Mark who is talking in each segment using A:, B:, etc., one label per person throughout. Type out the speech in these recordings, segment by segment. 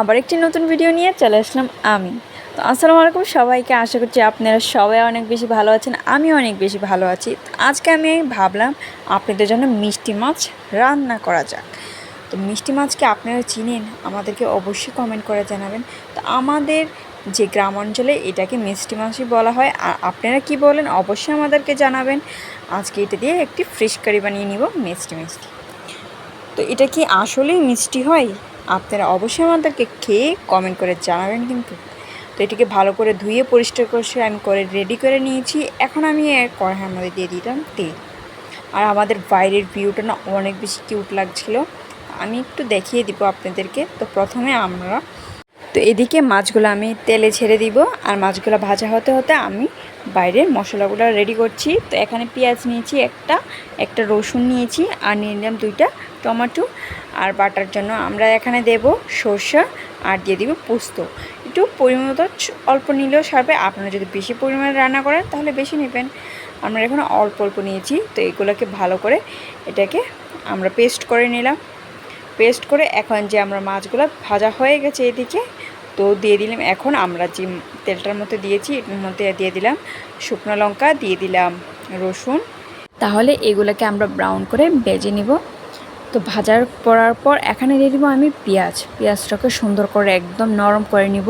A: আবার একটি নতুন ভিডিও নিয়ে চলে আসলাম আমি। তো আসসালামু আলাইকুম সবাইকে, আশা করছি আপনারা সবাই অনেক বেশি ভালো আছেন আমি অনেক বেশি ভালো আছি। আজকে আমি ভাবলাম আপনাদের জন্য মিষ্টি মাছ রান্না করা যাক। তো মিষ্টি মাছকে আপনারা চিনেন, আমাদেরকে অবশ্যই কমেন্ট করে জানাবেন। তো আমাদের যে গ্রাম অঞ্চলে এটাকে মিষ্টি মাছই বলা হয়, আর আপনারা কি বলেন অবশ্যই আমাদেরকে জানাবেন। আজকে এটা দিয়ে একটি ফ্রেশ কারি বানিয়ে নিব, মিষ্টি মিষ্টি। তো এটা কি আসলেই মিষ্টি হয়? আপনারা অবশ্যই আমাদেরকে খেয়ে কমেন্ট করে জানাবেন কিন্তু। তো এটিকে ভালো করে ধুয়ে পরিষ্কার করে আমি করে রেডি করে নিয়েছি। এখন আমি কড়াইয়ের মধ্যে দিয়ে দিতাম তেল। আর আমাদের বাইরের ভিউটা না অনেক বেশি কিউট লাগছিল। আমি একটু দেখিয়ে দিব আপনাদেরকে। তো প্রথমে আমরা তো এদিকে মাছগুলো আমি তেলে ছেড়ে দিব। আর মাছগুলো ভাজা হতে হতে আমি বাইরের মশলাগুলো রেডি করছি। তো এখানে পেঁয়াজ নিয়েছি একটা একটা রসুন নিয়েছি আর নিয়ে নিলাম দুইটা টমেটো। আর বাটার জন্য আমরা এখানে দেব সর্ষা আর দিয়ে দিব পোস্ত। একটু পরিমাণ অল্প নিলেও সারবে। আপনারা যদি বেশি পরিমাণে রান্না করেন তাহলে বেশি নেবেন। আমরা এখন অল্প অল্প নিয়েছি। তো এগুলোকে ভালো করে এটাকে আমরা পেস্ট করে নিলাম। পেস্ট করে এখন যে আমরা মাছগুলো ভাজা হয়ে গেছে এদিকে তো দিয়ে দিলাম। এখন আমরা যে তেলটার মধ্যে দিয়েছি, এটার মধ্যে দিয়ে দিলাম শুকনো লঙ্কা, দিয়ে দিলাম রসুন। তাহলে এগুলোকে আমরা ব্রাউন করে বেজে নিব। তো ভাজার পড়ার পর এখানে দিয়ে দিব আমি পেঁয়াজ। পেঁয়াজটাকে সুন্দর করে একদম নরম করে নিব।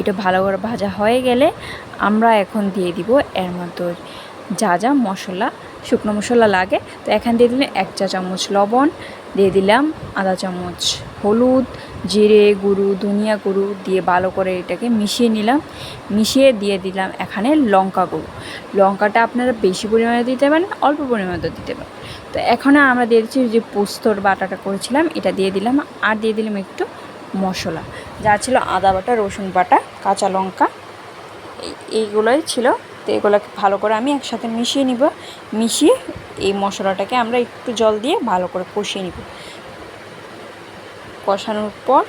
A: এটা ভালো করে ভাজা হয়ে গেলে আমরা এখন দিয়ে দিব এর মধ্যে যা যা মশলা শুকনো মশলা লাগে। তো এখান দিয়ে দিলাম এক চা চামচ লবণ, দিয়ে দিলাম আধা চামচ হলুদ, জিরে গুঁড়ো, ধনিয়া গুঁড়ো দিয়ে ভালো করে এটাকে মিশিয়ে নিলাম। মিশিয়ে দিয়ে দিলাম এখানে লঙ্কা গুঁড়ো। লঙ্কাটা আপনারা বেশি পরিমাণে দিতে পারেন, অল্প পরিমাণে দিতে পারেন। তো এখানে আমরা দিয়ে দিচ্ছি যে পোস্তর বাটাটা করেছিলাম, এটা দিয়ে দিলাম আর দিয়ে দিলাম একটু মশলা। যা ছিল আদা বাটা, রসুন বাটা, কাঁচা লঙ্কা এইগুলোই ছিল। তো এগুলোকে ভালো করে আমি একসাথে মিশিয়ে নিব। মিশিয়ে এই মশলাটাকে আমরা একটু জল দিয়ে ভালো করে কষিয়ে নিব। কষানোর পর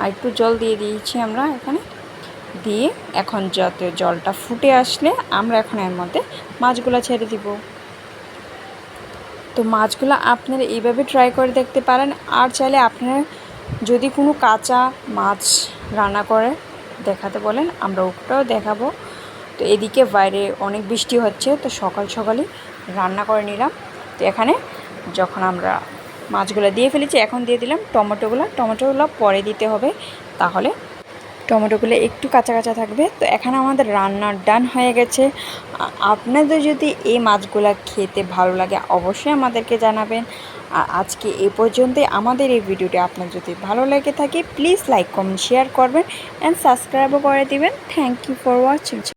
A: আর একটু জল দিয়ে দিয়েছি আমরা এখানে। দিয়ে এখন যত জলটা ফুটে আসলে আমরা এখন এর মধ্যে মাছগুলো ছেড়ে দিব। তো মাছগুলো আপনারা এইভাবে ট্রাই করে দেখতে পারেন। আর চাইলে আপনারা যদি কোনো কাঁচা মাছ রান্না করে দেখাতে বলেন, আমরা ওটাও দেখাবো। তো এদিকে বাইরে অনেক বৃষ্টি হচ্ছে, তো সকাল সকালই রান্না করে নিলাম। তো এখানে যখন আমরা মাছগুলো দিয়ে ফেলেছি, এখন দিয়ে দিলাম টমেটোগুলো। টমেটোগুলো পরে দিতে হবে, তাহলে টমেটোগুলো একটু কাঁচা কাঁচা থাকবে। তো এখানে আমাদের রান্নার ডান হয়ে গেছে। আপনাদের যদি এই মাছগুলো খেতে ভালো লাগে, অবশ্যই আমাদেরকে জানাবেন। আর আজকে এ পর্যন্তই। আমাদের এই ভিডিওটি আপনার যদি ভালো লেগে থাকে প্লিজ লাইক কমেন্ট শেয়ার করবেন অ্যান্ড সাবস্ক্রাইবও করে দিবেন। Thank you for watching